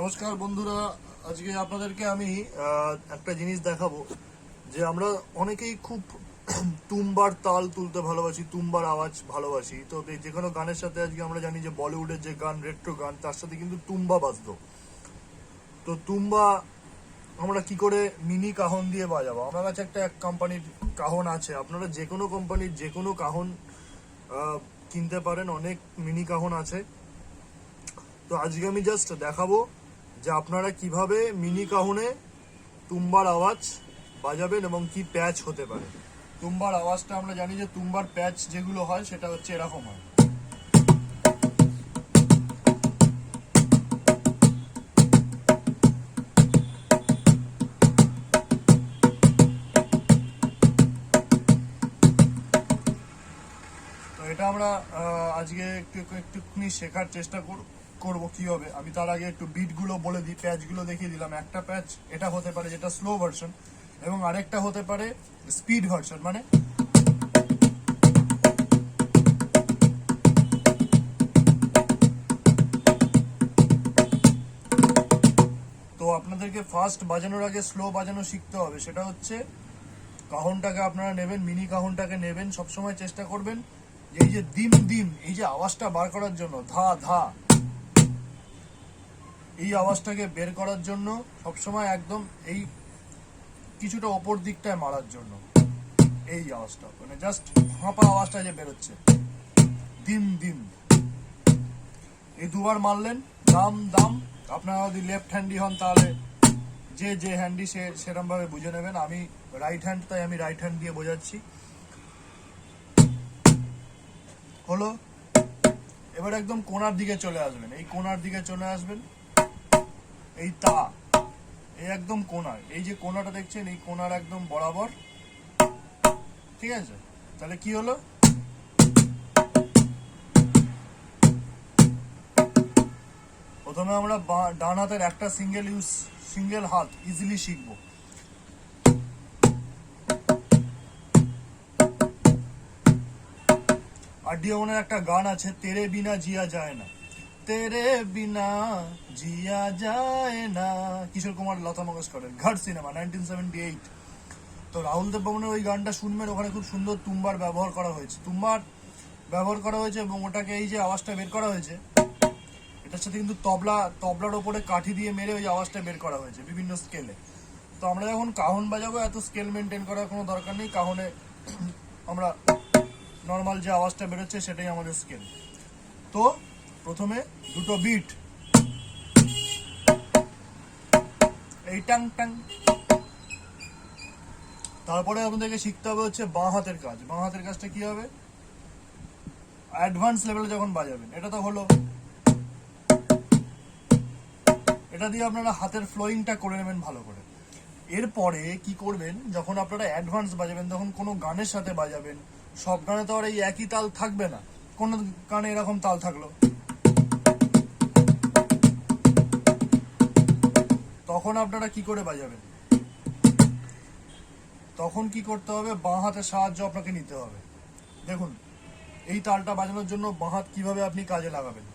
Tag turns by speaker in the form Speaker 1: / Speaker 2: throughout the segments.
Speaker 1: নমস্কার বন্ধুরা, আজকে আপনাদেরকে আমি একটা জিনিস দেখাবো যে আমরা অনেকেই খুব তুম্বার তাল তুলতে ভালোবাসি, তুম্বার আওয়াজ ভালোবাসি। তো যে কোনো গানের সাথে আজকে আমরা জানি যে বলিউডের যে গান রেট্রো গান, তার সাথে কিন্তু তুম্বা বাজতো। তো তুম্বা আমরা কি করে মিনি কাহন দিয়ে বাজাবো? আমার কাছে একটা এক কোম্পানির কাহন আছে। আপনারা যে কোনো কোম্পানির যে কোনো কাহন কিনতে পারেন। অনেক মিনি কাহন আছে। তো আজকে আমি জাস্ট দেখাবো যে আপনারা কীভাবে মিনি কাহুনে তুম্বার আওয়াজ বাজাবেন এবং কি প্যাচ হতে পারে। তুম্বার আওয়াজটা আমরা জানি যে তুম্বার প্যাচ যেগুলো হয় সেটা হচ্ছে এরকম হয়। এটা আমরা আজকে একটু একটু- একটুখানি শেখার চেষ্টা কর- করব কীভাবে আমি তার আগে একটু বিটগুলো বলে দিই প্যাচগুলো দেখিয়ে দিলাম। একটা প্যাচ এটা হতে পারে যেটা স্লো ভার্সন এবং আরেকটা হতে পারে স্পিড ভার্সন মানে তো আপনাদেরকে ফার্স্ট বাজানোর আগে স্লো বাজানো শিখতে হবে। সেটা হচ্ছে, কাহনটাকে আপনারা নেবেন মিনি কাহনটাকে নেবেন, সবসময় চেষ্টা করবেন, এই যে দিম দিম এই যে আওয়াজটা বার করার জন্য ধা ধা এই আওয়াজটাকে বের করার জন্য সবসময় একদম এই কিছুটা ওপর দিকটায় মারার জন্য। এই আওয়াজটা মানে জাস্ট ফাঁপা আওয়াজটা যে বেরোচ্ছে। দিম দিম। এই দুবার মারলেন, দাম দাম। আপনারা যদি লেফট হ্যান্ডি হন তাহলে যে যে হ্যান্ডি সে সেরকম ভাবে বুঝে নেবেন। আমি রাইট হ্যান্ড তাই আমি রাইট হ্যান্ড দিয়ে বোঝাচ্ছি। হলো, এবার একদম কোনার দিকে চলে আসবেন। এই কোনার দিকে চলে আসবেন। এই তা, এই একদম কোনা এই যে কোনাটা দেখছেন, এই কোনার একদম বরাবর। ঠিক আছে? তাহলে কি হলো? প্রথমে আমরা ডান হাতের একটা সিঙ্গেল ইউজ সিঙ্গেল হাত ইজিলি শিখব। আর ডিওনের একটা গান আছে, তেরে বিনা জিয়া যায় না। তেরে বিনা, জিয়া যায় না। কিশোর কুমার লতা মঙ্গেশকরের ঘাট সিনেমা নাইনটিন সেভেন্টি এইট তো রাহুল দেব বর্মনের ওই গানটা শুনবেন, ওখানে খুব সুন্দর তুম্বার ব্যবহার করা হয়েছে। তুম্বার ব্যবহার করা হয়েছে এবং ওটাকে এই যে আওয়াজটা বের করা হয়েছে, এটার সাথে কিন্তু তবলা, তবলার ওপরে কাঠি দিয়ে মেরে ওই আওয়াজটা বের করা হয়েছে বিভিন্ন স্কেলে তো আমরা যখন কাহন বাজাবো, এত স্কেল মেনটেন করার কোনো দরকার নেই। কাহনে আমরা নর্মাল যে আওয়াজটা বেরোচ্ছে, সেটাই আমাদের স্কেল তো প্রথমে দুটো বিট এই টাং টাং। তারপরে আমাদেরকে শিখতে হবে হচ্ছে বাঁ হাতের কাজ। বাঁ হাতের কাজটা কি হবে? অ্যাডভান্স লেভেলে যখন বাজাবেন, এটা তো হলো। এটা দিয়ে আপনারা হাতের ফ্লোয়িংটা করে নেবেন ভালো করে। এরপরে কি করবেন, যখন আপনারা অ্যাডভান্স বাজাবেন, তখন কোনো গানের সাথে বাজাবেন, সব গানে তো আর এই একই তাল থাকবে না। কোন গানে এরকম তাল থাকল। তখন আপনারা কি করে বাজাবেন? তখন কি করতে হবে? বাঁ হাতের সাহায্য আপনাকে নিতে হবে। দেখুন, এই তালটা বাজানোর জন্য বাঁ হাত কীভাবে আপনি কাজে লাগাবেন?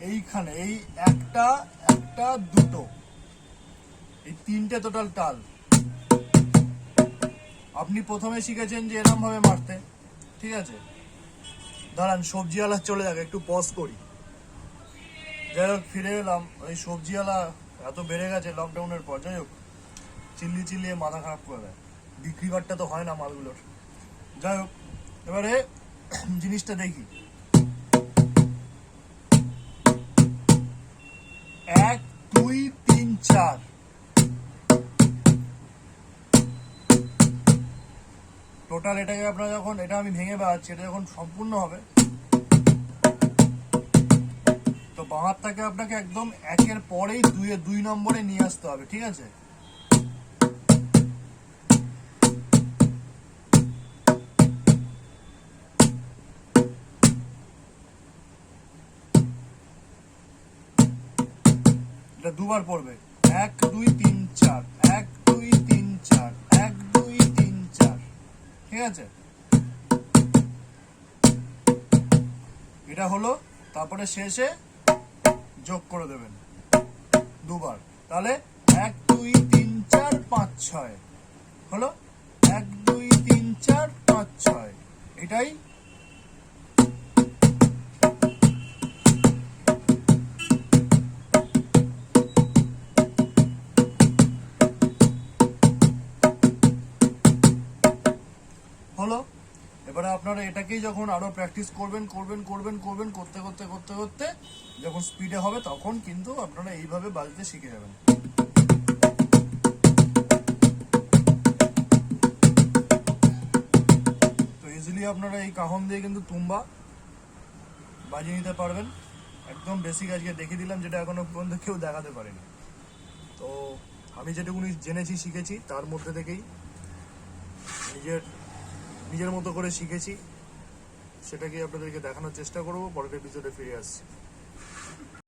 Speaker 1: এইখানে, এই একটা একটা, দুটো। এই তিনটে টোটাল তাল। আপনি প্রথমে শিখেছেন যে এরম ভাবে মারতে। ঠিক আছে? দাঁড়ান, সবজিওয়ালা চলে যাবে একটু পজ করি। যাই হোক ফিরে এলাম। ওই সবজিওয়ালা এত বেড়ে গেছে লকডাউনের পর যাই হোক চিল্লি চিল্লিয়ে মাথা খারাপ করে দেয়। বিক্রি বাট্টা তো হয় না মালগুলোর। যাই হোক এবারে জিনিসটা দেখি। এক, দুই, তিন, চার। টোটাল এটাকে আপনারা যখন, এটা আমি ভেঙে বেড়াচ্ছি, এটা যখন সম্পূর্ণ হবে তো বাঁহাতটাকে আপনাকে একদম একের পরেই দুই দুই নম্বরে নিয়ে আসতে হবে, ঠিক আছে? এটা দুবার পড়বে। এক, দুই, তিন, চার। এক, দুই, তিন, চার। এক, দুই, তিন, চার। ঠিক আছে? এটা হলো, তারপরে শেষে যোগ করে দেবেন। দুবার। তাহলে এক, দুই, তিন, চার, পাঁচ, ছয়। হলো? এক, দুই, তিন, চার, পাঁচ, ছয়। এটাই আপনারা এটাকেই যখন আরও প্র্যাকটিস করবেন করবেন করবেন করবেন, করতে করতে করতে করতে, যখন স্পিডে হবে তখন কিন্তু আপনারা এইভাবে বাজতে শিখে যাবেন। তো ইজিলি আপনারা এই কাহন দিয়ে কিন্তু তুম্বা বাজিয়ে নিতে পারবেন। একদম বেসিক আজকে দেখিয়ে দিলাম, যেটা এখনও পর্যন্ত কেউ দেখাতে পারেনি। তো আমি যেটুকুনি জেনেছি, শিখেছি, তার মধ্যে থেকেই নিজের নিজের মতো করে শিখেছি সেটাকে আপনাদেরকে দেখানোর চেষ্টা করব পরের এপিসোডে ফিরে আসছি।